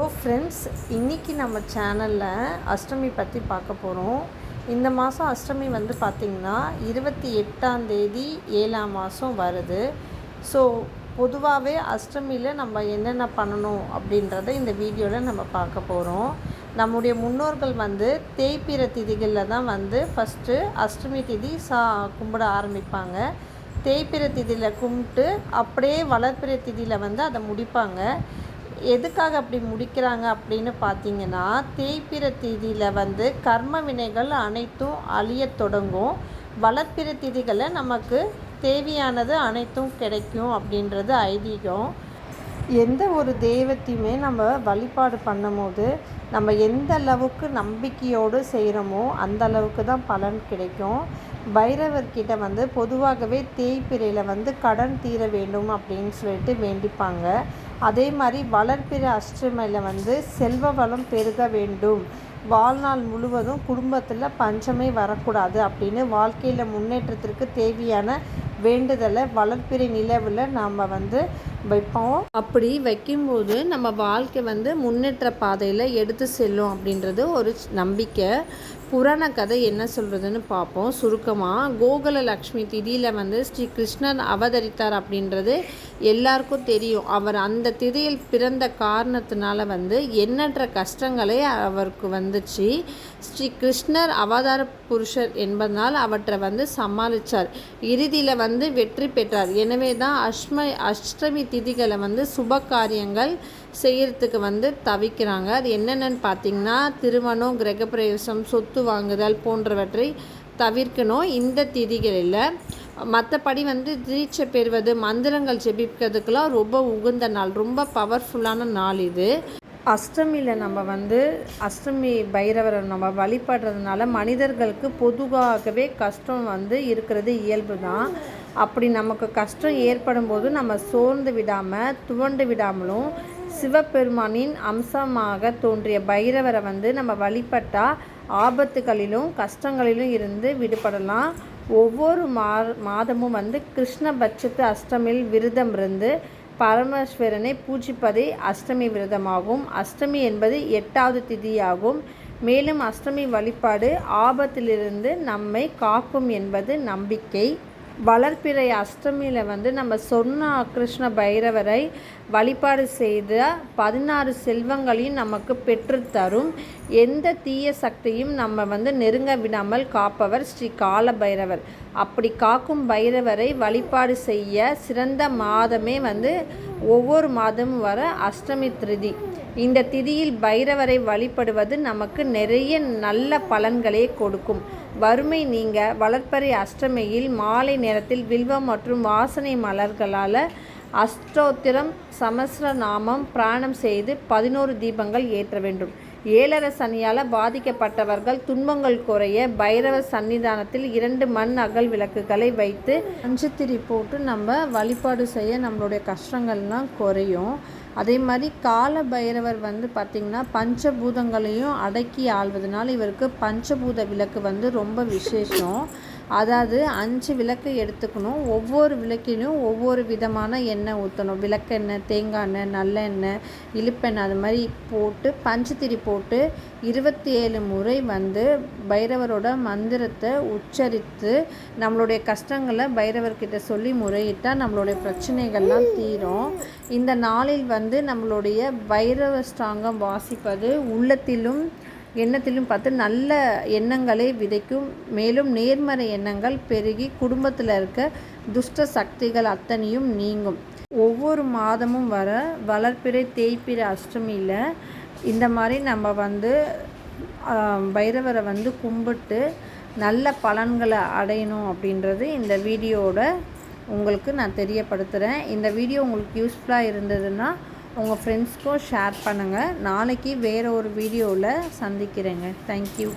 So friends இன்றைக்கி நம்ம சேனலில் அஷ்டமி பற்றி பார்க்க போகிறோம் இந்த மாதம் அஷ்டமி வந்து பார்த்திங்கன்னா இருபத்தி எட்டாம் தேதி ஏழாம் மாதம் வருது. ஸோ பொதுவாகவே அஷ்டமியில் நம்ம என்னென்ன பண்ணணும் அப்படின்றத இந்த வீடியோவில் நம்ம பார்க்க போகிறோம் நம்முடைய முன்னோர்கள் வந்து தேய்பிற திதிகளில் தான் வந்து ஃபஸ்ட்டு அஷ்டமி திதி சா கும்பிட ஆரம்பிப்பாங்க. தேய்பிற திதியில் கும்பிட்டு அப்படியே வளர்ப்பிற திதியில் வந்து அதை முடிப்பாங்க. எதுக்காக அப்படி முடிக்கிறாங்க அப்படின்னு பார்த்தீங்கன்னா தேய்பிற திதியில் வந்து கர்ம வினைகள் அனைத்தும் அழியத் தொடங்கும். வளர்ப்பிற திதிகளை நமக்கு தேவையானது அனைத்தும் கிடைக்கும் அப்படின்றது ஐதீகம். எந்த ஒரு தெய்வத்தையுமே நம்ம வழிபாடு பண்ணும்போது நம்ம எந்த அளவுக்கு நம்பிக்கையோடு செய்கிறோமோ அந்த அளவுக்கு தான் பலன் கிடைக்கும். பைரவர்கிட்ட வந்து பொதுவாகவே தேய்பிரையில் வந்து கடன் தீர வேண்டும் அப்படின்னு சொல்லிட்டு வேண்டிப்பாங்க. அதே மாதிரி வளர்ப்பிற அஷ்டமையில் வந்து செல்வ வளம் பெருக வேண்டும். வாழ்நாள் முழுவதும் குடும்பத்தில் பஞ்சமே வரக்கூடாது அப்படின்னு வாழ்க்கையில் முன்னேற்றத்திற்கு தேவையான வேண்டுதலை வளர்ப்பிறை நிலவில் நாம் வந்து வைப்போம். அப்படி வைக்கும்போது நம்ம வாழ்க்கை வந்து முன்னேற்ற பாதையில் எடுத்து செல்லும் அப்படின்றது ஒரு நம்பிக்கை. புராண கதை என்ன சொல்கிறதுன்னு பார்ப்போம். சுருக்கமாக கோகுல லக்ஷ்மி திதியில் வந்து ஸ்ரீ கிருஷ்ணன் அவதரித்தார் அப்படின்றது எல்லாருக்கும் தெரியும். அவர் அந்த திதியில் பிறந்த காரணத்தினால வந்து எண்ணற்ற கஷ்டங்களே அவருக்கு வந்துச்சு. ஸ்ரீ கிருஷ்ணர் அவதார புருஷர் என்பதனால் அவற்றை வந்து சமாளித்தார் இறுதியில் வந்து வெற்றி பெற்றார். எனவே தான் அஷ்ம அஷ்டமி திதிகளை வந்து சுப காரியங்கள் செய்கிறதுக்கு வந்து தவிக்கிறாங்க. அது என்னென்னு பார்த்திங்கன்னா திருமணம் கிரகப்பிரவேசம் சொத்து வாங்குதல் போன்றவற்றை தவிர்க்கணும். இந்த திதிகளில் மற்றபடி வந்து தீட்சை பெறுவது மந்திரங்கள் ஜெபிக்கிறதுக்கெல்லாம் ரொம்ப உகந்த நாள் ரொம்ப பவர்ஃபுல்லான நாள் இது. அஷ்டமியில் நம்ம வந்து அஷ்டமி பைரவரை நம்ம வழிபடுறதுனால மனிதர்களுக்கு பொதுவாகவே கஷ்டம் வந்து இருக்கிறது இயல்பு தான் அப்படி நமக்கு கஷ்டம் ஏற்படும் போது நம்ம சோர்ந்து விடாமல் துவண்டு விடாமலும் சிவபெருமானின் அம்சமாக தோன்றிய பைரவரை வந்து நம்ம வழிபட்டால் ஆபத்துகளிலும் கஷ்டங்களிலும் இருந்து விடுபடலாம். ஒவ்வொரு மா மாதமும் வந்து கிருஷ்ணபட்சத்து அஷ்டமியில் விரதம் இருந்து பரமேஸ்வரனை பூஜிப்பதே அஷ்டமி விரதமாகும். அஷ்டமி என்பது எட்டாவது திதியாகும். மேலும் அஷ்டமி வழிபாடு ஆபத்திலிருந்து நம்மை காக்கும் என்பது நம்பிக்கை. வளர்ப்பிறை அஷ்டமியில் வந்து நம்ம சொன்ன கிருஷ்ண பைரவரை வழிபாடு செய்த பதினாறு செல்வங்களையும் நமக்கு பெற்றுத்தரும் எந்த தீய சக்தியும் நம்ம வந்து நெருங்க விடாமல் காப்பவர் ஸ்ரீ கால பைரவர். அப்படி காக்கும் பைரவரை வழிபாடு செய்ய சிறந்த மாதமே வந்து ஒவ்வொரு மாதமும் வர அஷ்டமி திருதி இந்த திதியில் பைரவரை வழிபடுவது நமக்கு நிறைய நல்ல பலன்களை கொடுக்கும். வறுமை நீங்க வளர்ப்பறை அஷ்டமியில் மாலை நேரத்தில் வில்வம் மற்றும் வாசனை மலர்களால் அஷ்டோத்திரம் சமஸ்ர நாமம் பிராணம் செய்து பதினோரு தீபங்கள் ஏற்ற வேண்டும். ஏழர சனியால் பாதிக்கப்பட்டவர்கள் துன்பங்கள் குறைய பைரவ சன்னிதானத்தில் இரண்டு மண் அகல் விளக்குகளை வைத்து அஞ்சுத்திரி போட்டு நம்ம வழிபாடு செய்ய நம்மளுடைய கஷ்டங்கள்லாம் குறையும். அதே மாதிரி கால பைரவர் வந்து பார்த்திங்கன்னா பஞ்சபூதங்களையும் அடக்கி ஆள்வதனால இவருக்கு பஞ்சபூத விளக்கு வந்து ரொம்ப விசேஷம். அதாவது அஞ்சு விளக்கு எடுத்துக்கணும். ஒவ்வொரு விளக்கிலும் ஒவ்வொரு விதமான எண்ணெய் ஊற்றணும் விளக்கெண்ணெய் தேங்காய் எண்ணெய் நல்லெண்ணெய் இழுப்பெண்ணெய் அது மாதிரி போட்டு பஞ்சுத்திரி போட்டு இருபத்தி ஏழு முறை வந்து பைரவரோட மந்திரத்தை உச்சரித்து நம்மளுடைய கஷ்டங்களை பைரவர்கிட்ட சொல்லி முறையிட்டால் நம்மளுடைய பிரச்சனைகள்லாம் தீரும். இந்த நாளில் வந்து நம்மளுடைய பைரவ ஸ்ட்ராங்கம் வாசிப்பது உள்ளத்திலும் எண்ணத்திலும் பார்த்து நல்ல எண்ணங்களை விதைக்கும். மேலும் நேர்மறை எண்ணங்கள் பெருகி குடும்பத்தில் இருக்க துஷ்ட சக்திகள் அத்தனையும் நீங்கும். ஒவ்வொரு மாதமும் வர வளர்ப்பிறை தேய்ப்பிறை அஷ்டமியில் இந்த மாதிரி நம்ம வந்து பைரவரை வந்து கும்பிட்டு நல்ல பலன்களை அடையணும் அப்படின்றது இந்த வீடியோட உங்களுக்கு நான் தெரியப்படுத்துகிறேன் இந்த வீடியோ உங்களுக்கு யூஸ்ஃபுல்லாக இருந்ததுன்னா உங்கள் ஃப்ரெண்ட்ஸ்க்கும் ஷேர் பண்ணுங்கள் நாளைக்கு வேறு ஒரு வீடியோவில் சந்திக்கிறேங்க. தேங்க்யூ